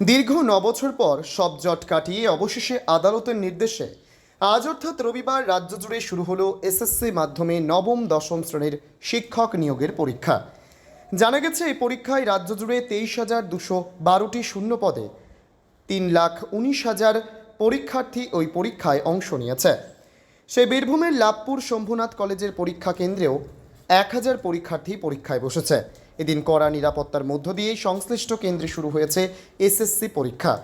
দীর্ঘ নবছর পর সব জট কাটিয়ে অবশেষে আদালতের নির্দেশে আজ অর্থাৎ রবিবার রাজ্য জুড়ে শুরু হলো এসএসসি মাধ্যমে নবম, দশম শ্রেণির শিক্ষক নিয়োগের পরীক্ষা। জানা গেছে, এই পরীক্ষায় রাজ্য জুড়ে তেইশ হাজার দুশো বারোটি শূন্য পদে তিন লাখ উনিশ হাজার পরীক্ষার্থী ওই পরীক্ষায় অংশ নিয়েছে। সে বীরভূমের লাভপুর শম্ভুনাথ কলেজের পরীক্ষা কেন্দ্রেও এক হাজার পরীক্ষার্থী পরীক্ষায় বসেছে। এদিন কড়া নিরাপত্তার মধ্য দিয়েই সংশ্লিষ্ট কেন্দ্রে শুরু হয়েছে এসএসসি পরীক্ষা।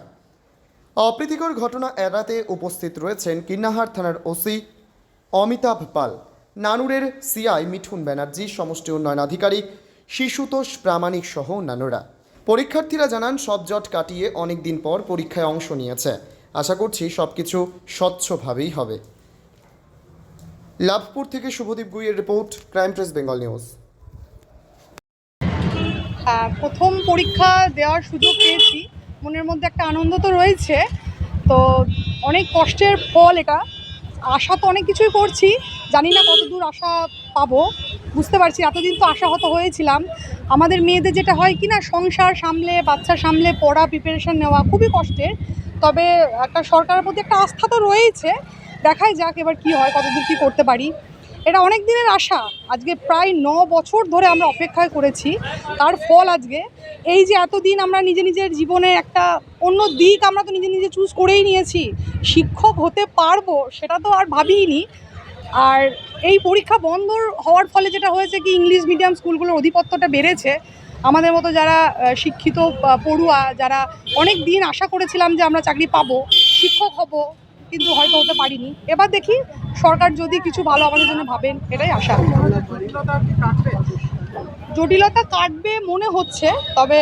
অপ্রীতিকর ঘটনা এড়াতে উপস্থিত রয়েছেন কিন্নাহার থানার ওসি অমিতাভ পাল। নানুরের সিআই মিঠুন ব্যানার্জি, সমষ্টি উন্নয়ন আধিকারিক শিশুতোষ প্রামাণিক সহ অন্যান্যরা। পরীক্ষার্থীরা জানান, সব জট কাটিয়ে অনেক দিন পর পরীক্ষায় অংশ নিয়েছে। আশা করছি সব কিছু স্বচ্ছভাবেই হবে। লাভপুর থেকে Subhadip গুইয়ের report, crime press, Bengal news. প্রথম পরীক্ষা দেওয়ার সুযোগ পেয়েছি। মনের মধ্যে একটা আনন্দ তো রয়েছে। তো অনেক কষ্টের ফল এটা। আশা তো অনেক কিছুই করছি। জানি না কত দূর আশা পাবো। বুঝতে পারছি, এতদিন তো আশাহত হয়েছিলাম। আমাদের মেয়েদের যেটা হয় কি না, সংসার সামলে, বাচ্চা সামলে, পড়া প্রিপারেশান নেওয়া খুবই কষ্টের। তবে একটা সরকারের প্রতি একটা আস্থা তো রয়েছে। দেখাই যাক এবার কি হয়, কতদূর কী করতে পারি। এটা অনেক দিনের আশা। আজকে প্রায় ন বছর ধরে আমরা অপেক্ষায় করেছি। তার ফল আজকে। এই যে এতদিন আমরা নিজে নিজের জীবনে একটা অন্য দিক আমরা তো নিজে নিজে চুজ করেই নিয়েছি, শিক্ষক হতে পারব সেটা তো আর ভাবিনি আর এই পরীক্ষা বন্ধ হওয়ার ফলে যেটা হয়েছে কি ইংলিশ মিডিয়াম স্কুলগুলোর অধিপত্যটা বেড়েছে। আমাদের মতো যারা শিক্ষিত পড়ুয়া, যারা অনেক দিন আশা করেছিলাম যে আমরা চাকরি পাবো, শিক্ষক হব কিন্তু হয়তো হতে পারিনি। এবার দেখি সরকার যদি কিছু ভালো আমাদের জন্য ভাবেন, এটাই আশা। জটিলতা কাটবে মনে হচ্ছে, তবে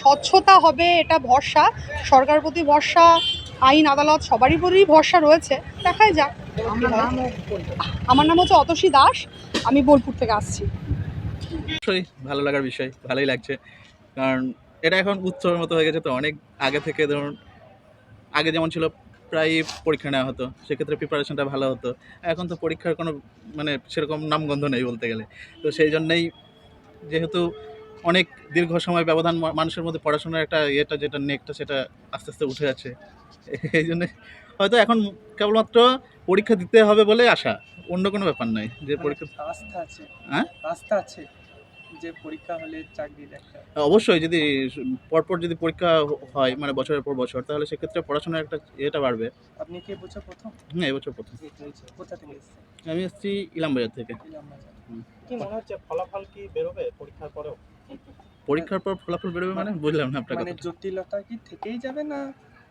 স্বচ্ছতা হবে এটা ভরসা। সরকার প্রতি ভরসা, আইন, আদালত, সবারই প্রতি ভরসা রয়েছে। দেখাই যাক। আমার নাম হচ্ছে অতসী দাস, আমি বোলপুর থেকে আসছি। ভালো লাগার বিষয়, ভালোই লাগছে। কারণ এটা এখন উৎসবের মতো হয়ে গেছে, তো অনেক আগে থেকে ধরুন, আগে যেমন ছিল প্রায় পরীক্ষা নেওয়া হতো সেক্ষেত্রে প্রিপারেশনটা ভালো হতো। এখন তো পরীক্ষার কোনো মানে সেরকম নামগন্ধ নেই বলতে গেলে। তো সেই জন্যেই যেহেতু অনেক দীর্ঘ সময় ব্যবধান মানুষের মধ্যে পড়াশোনার একটা ইয়েটা যেটা নেকটা সেটা আস্তে আস্তে উঠে যাচ্ছে। এই জন্যে হয়তো এখন কেবলমাত্র পরীক্ষা দিতে হবে বলে আশা অন্য কোনো ব্যাপার নয় যে পরীক্ষা আস্থা আছে। হ্যাঁ? আস্থা আছে। যে পরীক্ষা হলে চাকরির একটা অবশ্যই যদি পরপর যদি পরীক্ষা হয় মানে বছরের পর বছর তাহলে সেক্ষেত্রে পড়াশোনার একটা ইয়েটা বাড়বে। আপনি কি বছর প্রথম? হুম এবছর প্রথম। কোথা থেকে এসেছেন আমি এসেছি ইলামবাজার থেকে। ইলামবাজার। হুম। কি মনে হচ্ছে ফলাফল কি বেরোবে পরীক্ষার পরেও? পরীক্ষার পর ফলাফল বেরোবে মানে? বুঝলাম না আপনার মানে কথা জটিলতা কি থেকেই যাবে না?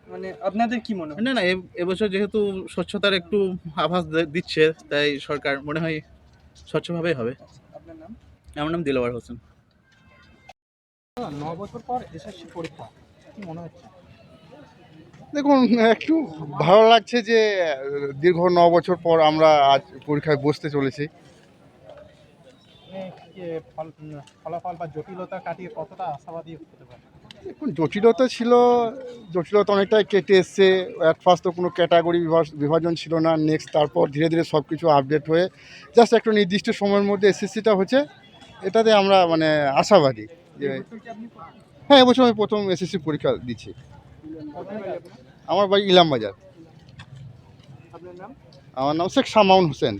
মানে আপনাদের কি মনে হয়? না না এ- এবছর যেহেতু স্বচ্ছতার একটু আভাস দিচ্ছে তাই সরকার মনে হয় স্বচ্ছভাবেই হবে। আচ্ছা, আমার নাম দিলওয়ার হোসেন। ন বছর পর এসএসসি পরীক্ষা কি মনে হচ্ছে? দেখুন একটু ভালো লাগছে যে দীর্ঘ ন বছর পর আমরা আজ পরীক্ষায় বসতে চলেছি। ফলাফল বা জটিলতা কাটিয়ে কতটা আশাবাদী হতে পারে? দেখুন জটিলতা ছিল জটিলতা অনেকটাই কেটে এসছে। অ্যাট ফার্স্ট তো কোনো ক্যাটাগরি বিভাজন ছিল না। নেক্সট তারপর ধীরে ধীরে সব কিছু আপডেট হয়ে জাস্ট একটা নির্দিষ্ট সময়ের মধ্যে এসএসসিটা হচ্ছে। এটাতে আমরা মানে আশাবাদী যে হ্যাঁ এবছর আমি প্রথম এসএসসি পরীক্ষা দিচ্ছি। আমার বাড়ি ইলামবাজার। আমার নাম শেখ সামাউন হোসেন।